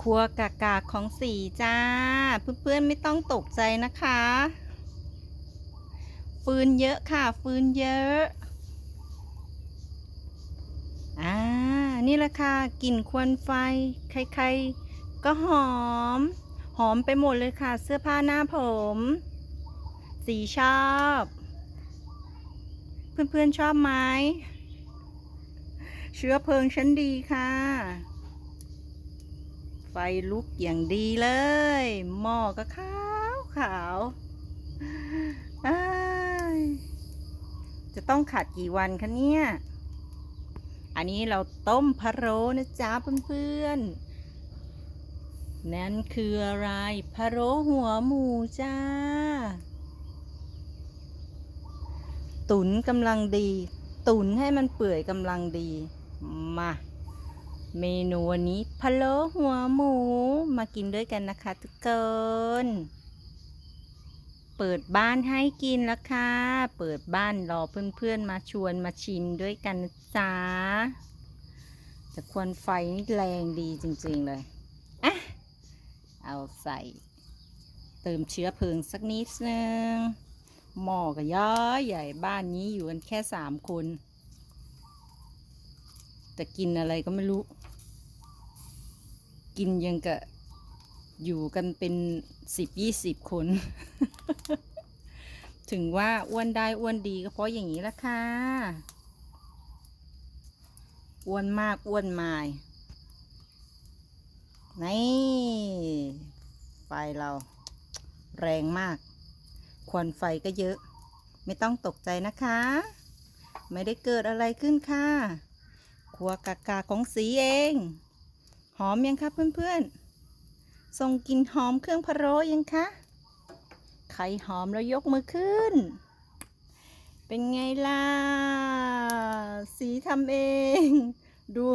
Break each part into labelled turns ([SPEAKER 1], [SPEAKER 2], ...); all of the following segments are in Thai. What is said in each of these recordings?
[SPEAKER 1] ครัวกากาของสีจ้า เพื่อนๆไม่ต้องตกใจนะคะ ฟืนเยอะค่ะ ฟืนเยอะ อ่า นี่แหละค่ะกลิ่นควันไฟ ใครๆ ก็หอม หอมไปหมดเลยค่ะ เสื้อผ้าหน้าผม สีชอบ เพื่อนๆชอบไหมเชื้อเพลิงชั้นดีค่ะ ฟลุกอย่างดีเลย หม้อก็ขาวขาวจะต้องขัดกี่วันคะเนี่ย อันนี้เราต้มพะโล้นะจ๊ะเพื่อนๆ นั่นคืออะไรพะโล้หัวหมูจ้า ตุ๋นกำลังดี ตุ๋นให้มันเปื่อยกำลังดี มา เมนูวันนี้พะโล้หัวหมูมากินด้วยกันนะคะทุกคนเปิดบ้านให้กินแล้วค่ะ เปิดบ้านรอเพื่อนๆมาชวนมาชิมด้วยกันนะจ๊ะแต่ควันไฟนี่แรงดีจริงๆเลยอะเอาใส่ เติมเชื้อเพลิงสักนิดนึงหม้อก็ย้อยใหญ่บ้านนี้อยู่กันแค่สามคน แต่กินอะไรก็ไม่รู้ กินยังกะอยู่กันเป็นสิบยี่สิบคน ถึงว่าอ้วนได้อ้วนดีก็เพราะอย่างนี้ละค่ะ อ้วนมากอ้วนมายนี่ไฟเรา แรงมาก ควันไฟก็เยอะ ไม่ต้องตกใจนะคะ ไม่ได้เกิดอะไรขึ้นค่ะ ครัวกากาของสีเอง หอมยังคะเพื่อนๆส่งกลิ่นหอมเครื่องพะโล้ยังคะใครหอมแล้วยกมือขึ้น เป็นไงล่ะ สีทำเอง ดู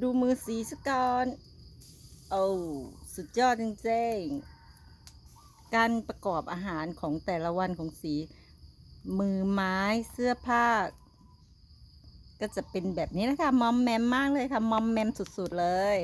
[SPEAKER 1] ดูมือสีสก่อนโอ้สุดยอดจริงๆ การประกอบอาหารของแต่ละวันของสี มือไม้เสื้อผ้า ก็จะเป็นแบบนี้นะคะมอมแมมมากเลยค่ะมอมแมมสุดๆเลย